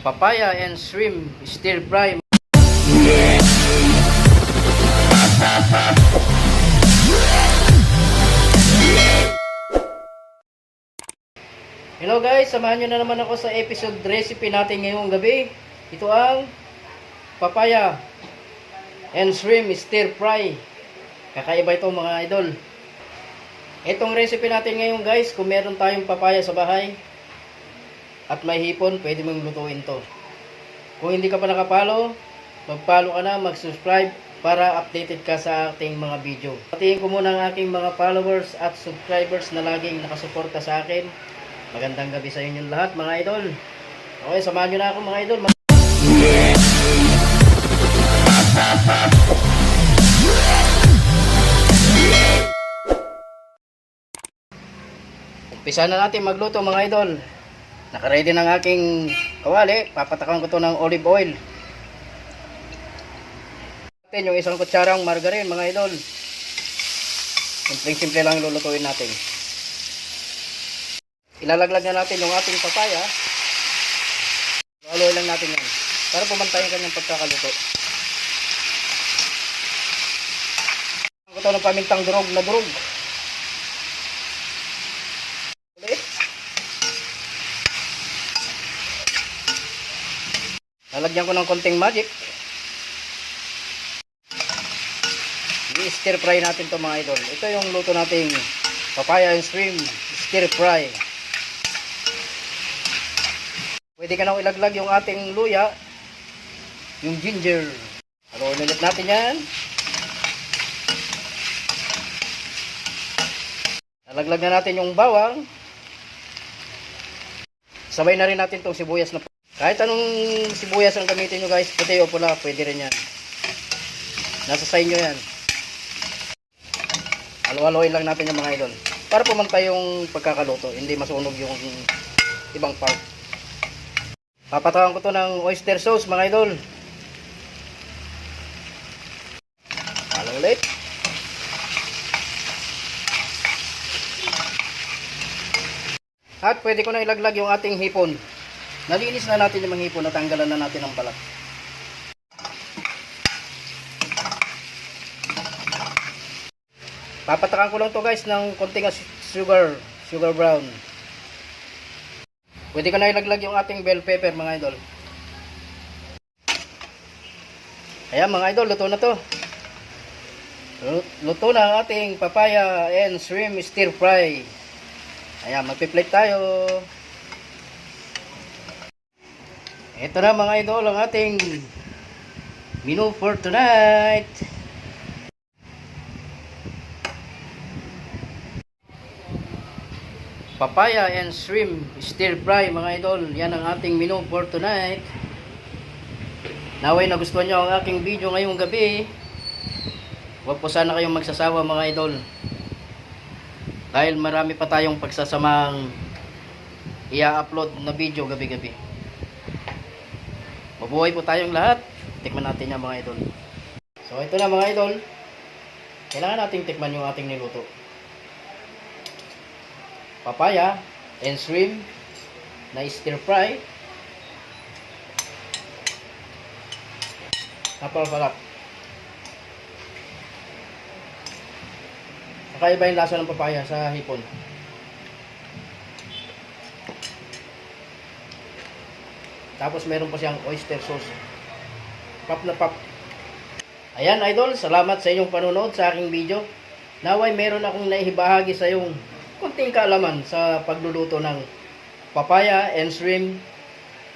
papaya and shrimp stir fry. Hello guys, samahan nyo na naman ako sa episode recipe natin ngayong gabi. Ito ang papaya and shrimp stir fry. Kakaiba ito mga idol. Itong recipe natin ngayon guys, kung meron tayong papaya sa bahay at may hipon, pwede mong lutuin to. Kung hindi ka pa nakapalo, mag-follow ka na, mag-subscribe para updated ka sa ating mga video. Patingin ko muna ang aking mga followers at subscribers na laging nakasuporta sa akin. Magandang gabi sa inyong lahat mga idol. Okay, samahan nyo na ako mga idol. Umpisa na natin magluto mga idol. Nakaready ng aking kawali. Papatakan ko to ng olive oil. Natin yung isang kutsarang margarine mga idol. Simpleng-simple lang lulutuin natin. Ilalaglag na natin yung ating papaya. Haluin lang natin yan. Para pumantay ang kanyang pagkakaluto. Ang ito ng pamintang durog na durog. Ulit. Lalagyan ko ng konting magic. I-stir fry natin to mga idol. Ito yung luto nating papaya and shrimp stir fry. Pwede ka nang ilaglag yung ating luya, yung ginger. Haluin ulit natin yan. Nalaglag na natin yung bawang. Sabay na rin natin tong sibuyas na kahit anong sibuyas ang gamitin nyo guys, puti o pula, pwede rin yan. Nasa sa inyo yan. Halo-haloin lang natin yung mga idol. Para pumantay yung pagkakaluto, hindi masunog yung ibang part. Papatawan ko to ng oyster sauce mga idol. Halo ulit. At pwede ko na ilaglag yung ating hipon. Nalinis na natin yung mga hipon, natanggalan na natin ang balat. Papatakan ko lang to guys ng konting sugar, sugar brown. Pwede ko na ilaglag yung ating bell pepper mga idol. Ayan mga idol, luto na to. Lu- Luto na ang ating papaya and shrimp stir fry. Ayan, magpi-plate tayo. Ito na mga idol ang ating menu for tonight. Papaya and shrimp stir fry mga idol. Yan ang ating menu for tonight. Naway nagustuhan nyo ang aking video ngayong gabi. Huwag po sana kayong magsasawa mga idol. Dahil marami pa tayong pagsasamang i-upload na video gabi-gabi. Mabuhay po tayong lahat. Tikman natin yan mga idol. So ito na mga idol. Kailangan nating tikman yung ating niluto. Papaya and shrimp na stir fry. Napakasarap. Kakaiba yung lasa ng papaya sa hipon. Tapos meron pa siyang oyster sauce. Pop na pop. Ayan idol, salamat sa inyong panonood sa aking video. Naway meron akong naihibahagi sa iyong kunting kaalaman sa pagluluto ng papaya and shrimp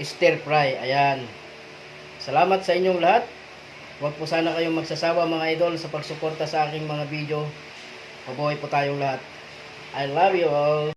stir fry. Ayan. Salamat sa inyong lahat. Huwag po sana kayong magsasawa mga idol sa pagsuporta sa aking mga video. Mabuhay po tayong lahat. I love you all.